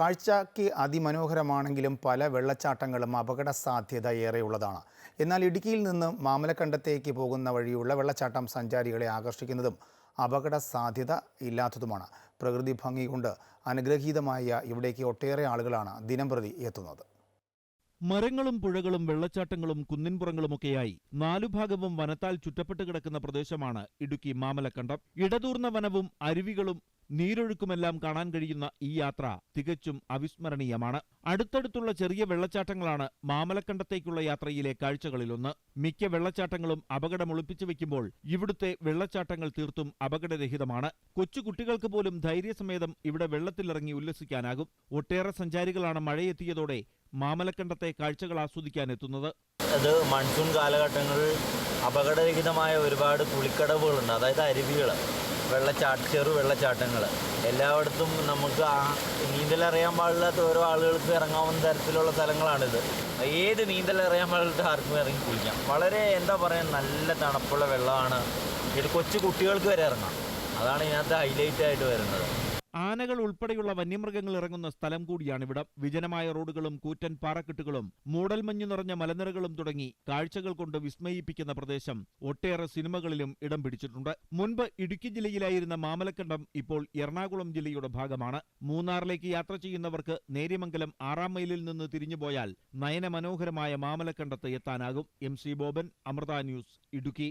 കാഴ്ചയ്ക്ക് അതിമനോഹരമാണെങ്കിലും പല വെള്ളച്ചാട്ടങ്ങളും അപകട സാധ്യത ഏറെയുള്ളതാണ്. എന്നാൽ ഇടുക്കിയിൽ നിന്ന് മാമലക്കണ്ടത്തേക്ക് പോകുന്ന വഴിയുള്ള വെള്ളച്ചാട്ടം സഞ്ചാരികളെ ആകർഷിക്കുന്നതും അപകട സാധ്യത ഇല്ലാത്തതുമാണ്. പ്രകൃതി ഭംഗി കൊണ്ട് അനുഗ്രഹീതമായ ഇവിടേക്ക് ഒട്ടേറെ ആളുകളാണ് ദിനംപ്രതി എത്തുന്നത്. മരങ്ങളും പുഴകളും വെള്ളച്ചാട്ടങ്ങളും കുന്നിൻപുറങ്ങളുമൊക്കെയായി നാലുഭാഗവും വനത്താൽ ചുറ്റപ്പെട്ട് കിടക്കുന്ന പ്രദേശമാണ് ഇടുക്കി മാമലക്കണ്ടം. ഇടതൂർന്ന വനവും അരുവികളും നീരൊഴുക്കുമെല്ലാം കാണാൻ കഴിയുന്ന ഈ യാത്ര തികച്ചും അവിസ്മരണീയമാണ്. അടുത്തടുത്തുള്ള ചെറിയ വെള്ളച്ചാട്ടങ്ങളാണ് മാമലക്കണ്ടത്തേക്കുള്ള യാത്രയിലെ കാഴ്ചകളിലൊന്ന്. മിക്ക വെള്ളച്ചാട്ടങ്ങളും അപകടം ഒളിപ്പിച്ചു വെക്കുമ്പോൾ ഇവിടുത്തെ വെള്ളച്ചാട്ടങ്ങൾ തീർത്തും അപകടരഹിതമാണ്. കൊച്ചുകുട്ടികൾക്ക് പോലും ധൈര്യസമേതം ഇവിടെ വെള്ളത്തിലിറങ്ങി ഉല്ലസിക്കാനാകും. ഒട്ടേറെ സഞ്ചാരികളാണ് മഴയെത്തിയതോടെ മാമലക്കണ്ടത്തെ കാഴ്ചകൾ ആസ്വദിക്കാൻ എത്തുന്നത് അത് മൺസൂൺ കാലഘട്ടങ്ങളിൽ അപകടരഹിതമായ ഒരുപാട് കുളിക്കടവുകളുണ്ട് അതായത് അരുവികൾ വെള്ളച്ചാട്ട ചെറു വെള്ളച്ചാട്ടങ്ങൾ എല്ലായിടത്തും നമുക്ക് ആ നീന്തൽ അറിയാൻ പാടില്ലാത്ത ഓരോ ആളുകൾക്ക് ഇറങ്ങാവുന്ന തരത്തിലുള്ള സ്ഥലങ്ങളാണിത്. ഏത് നീന്തൽ അറിയാൻ പാടില്ലാത്ത ആർക്കും ഇറങ്ങി കുളിക്കാം. വളരെ എന്താ പറയുക നല്ല തണുപ്പുള്ള വെള്ളമാണ്. ഇത് കൊച്ചു കുട്ടികൾക്ക് വരെ ഇറങ്ങാം. അതാണ് ഇതിനകത്ത് ഹൈലൈറ്റ് ആയിട്ട് വരുന്നത്. ആനകൾ ഉൾപ്പെടെയുള്ള വന്യമൃഗങ്ങൾ ഇറങ്ങുന്ന സ്ഥലം കൂടിയാണ് കൂടിയാണിവിടം. വിജനമായ റോഡുകളും കൂറ്റൻ പാറക്കെട്ടുകളും മൂടൽമഞ്ഞു നിറഞ്ഞ മലനിരകളും തുടങ്ങി കാഴ്ചകൾ കൊണ്ട് വിസ്മയിപ്പിക്കുന്ന പ്രദേശം ഒട്ടേറെ സിനിമകളിലും ഇടം പിടിച്ചിട്ടുണ്ട്. മുൻപ് ഇടുക്കി ജില്ലയിലായിരുന്ന മാമലക്കണ്ടം ഇപ്പോൾ എറണാകുളം ജില്ലയുടെ ഭാഗമാണ്. മൂന്നാറിലേക്ക് യാത്ര ചെയ്യുന്നവർക്ക് നേര്യമംഗലം ആറാം മൈലിൽ നിന്ന് തിരിഞ്ഞുപോയാൽ നയനമനോഹരമായ മാമലക്കണ്ടത്ത് എത്താനാകും. M C Boban Amrita news Idukki.